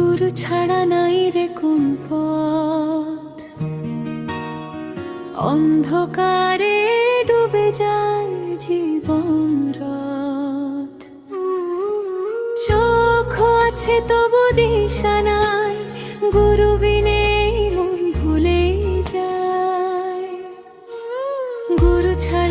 গুরু ছাড়া নাই রে কোন পথ অন্ধকারে ডুবে যায় জীবন রথ। চোখ আছে তবু দিশা নাই, গুরু বিনে মন ভুলে যায়। গুরু ছাড়া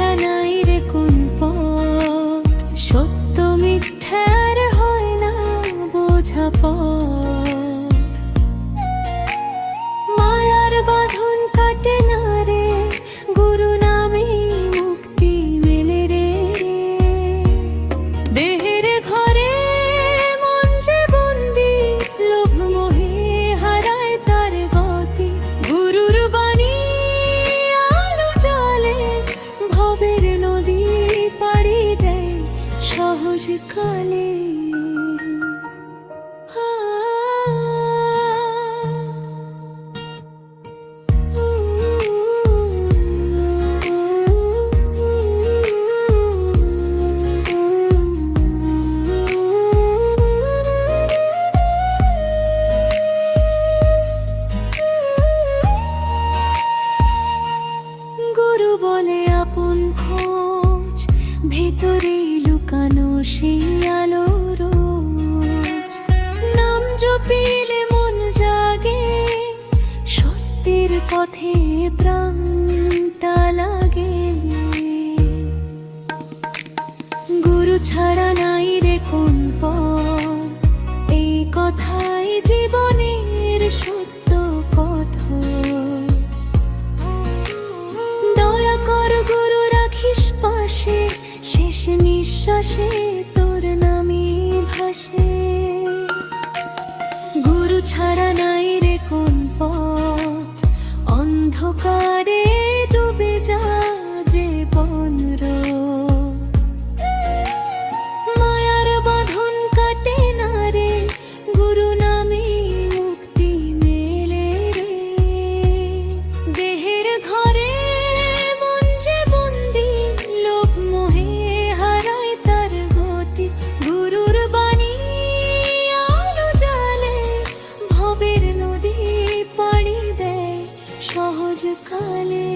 কালে বলে আপন খোঁজ ভেতরে নাম মন জাগে লাগে। গুরু ছাড়া নাই রে এই কথাই জীবনের সত্য কথা দয়া কর গুরু রাখিস পাশে, শেষ নিঃশ্বাসে তোর নামে ভাসে। গুরু ছাড়া নাই রে কোন পথ। অন্ধকার সহজ কালে